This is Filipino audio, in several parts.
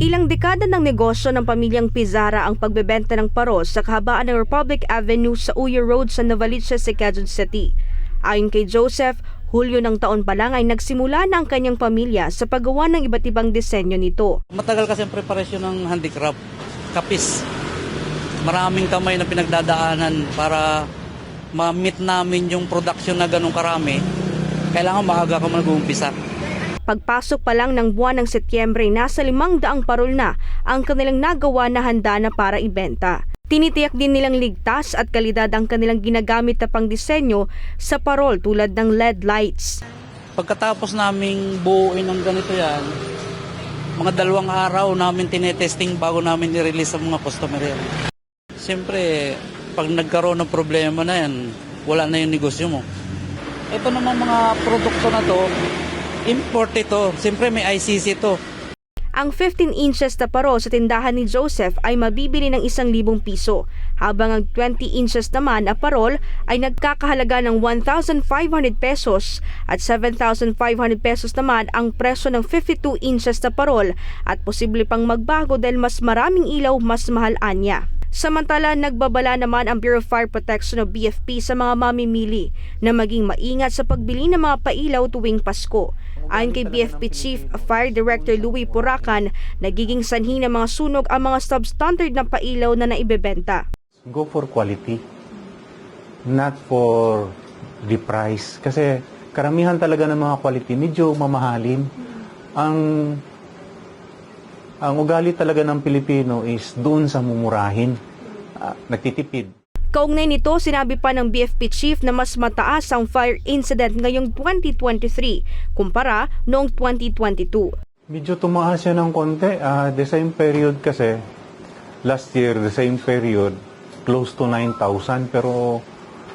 Ilang dekada ng negosyo ng pamilyang Pizarra ang pagbebenta ng paros sa kahabaan ng Republic Avenue sa Uyo Road sa Novaliches, Quezon City. Ayon kay Joseph, Hulyo ng taon pa lang ay nagsimula na ang kanyang pamilya sa paggawa ng iba't ibang disenyo nito. Matagal kasi ang preparasyon ng handicraft. Kapis. Maraming kamay na pinagdadaanan para ma-meet namin yung production na ganong karami. Kailangan maaga ka mag-uumpisa. Pagpasok pa lang ng buwan ng Setyembre, nasa limang daang parol na ang kanilang nagawa na handa na para ibenta. Tinitiyak din nilang ligtas at kalidad ang kanilang ginagamit na pangdisenyo sa parol tulad ng LED lights. Pagkatapos naming buuin ng ganito yan, mga dalawang araw namin tinetesting bago namin i-release sa mga customer yan. Siyempre, pag nagkaroon ng problema na yan, wala na yung negosyo mo. Ito naman mga produkto na to, import ito. Siyempre may ICC to. Ang 15 inches na paro sa tindahan ni Joseph ay mabibili ng 1,000 piso, habang ang 20 inches naman na parol ay nagkakahalaga ng 1,500 pesos at 7,500 pesos naman ang presyo ng 52 inches na parol at posible pang magbago dahil mas maraming ilaw mas mahal anya. Samantala, nagbabala naman ang Bureau of Fire Protection o BFP sa mga mamimili na maging maingat sa pagbili ng mga pailaw tuwing Pasko. Ayon kay BFP Chief Fire Director Louis Puracan, nagiging sanhi ng mga sunog ang mga substandard na pailaw na naibebenta. Go for quality, not for the price. Kasi karamihan talaga ng mga quality, medyo mamahalin. Ang ang ugali talaga ng Pilipino is doon sa mumurahin. Ah, nagtitipid. Kaugnay nito, sinabi pa ng BFP Chief na mas mataas ang fire incident ngayong 2023 kumpara noong 2022. Medyo tumaas siya ng konti. Ah, the same period kasi, last year, the same period, close to 9,000. Pero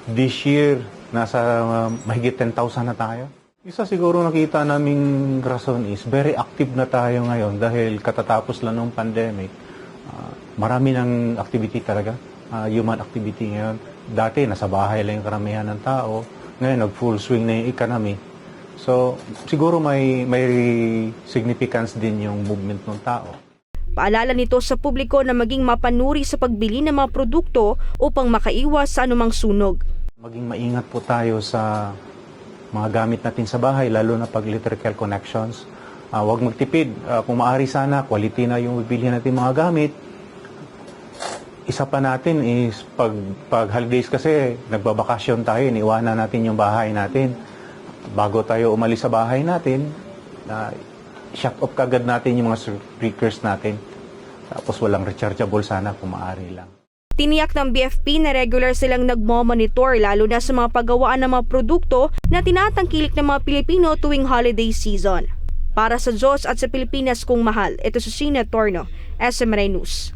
this year, nasa ah, mahigit 10,000 na tayo. Isa siguro nakita naming rason is very active na tayo ngayon dahil katatapos lang ng pandemic. Ah, marami ng activity talaga, ah, human activity ngayon. Dati, nasa bahay lang yung karamihan ng tao. Ngayon, nag-full swing na yung economy. So, siguro may may significance din yung movement ng tao. Paalala nito sa publiko na maging mapanuri sa pagbili ng mga produkto upang makaiwas sa anumang sunog. Maging maingat po tayo sa mga gamit natin sa bahay, lalo na pag electrical connections. Ah, huwag magtipid. Ah, kung maaari sana, quality na yung bibilhin natin mga gamit. Isa pa natin is pag, pag holidays kasi, nagbabakasyon tayo, iniwanan natin yung bahay natin. Bago tayo umalis sa bahay natin, na shut off kagad natin yung mga speakers natin. Tapos walang rechargeable sana kung maaari lang. Tiniyak ng BFP na regular silang nagmo-monitor lalo na sa mga paggawaan ng mga produkto na tinatangkilik ng mga Pilipino tuwing holiday season. Para sa Diyos at sa Pilipinas kong mahal, ito si Sheena Torno, SMRI News.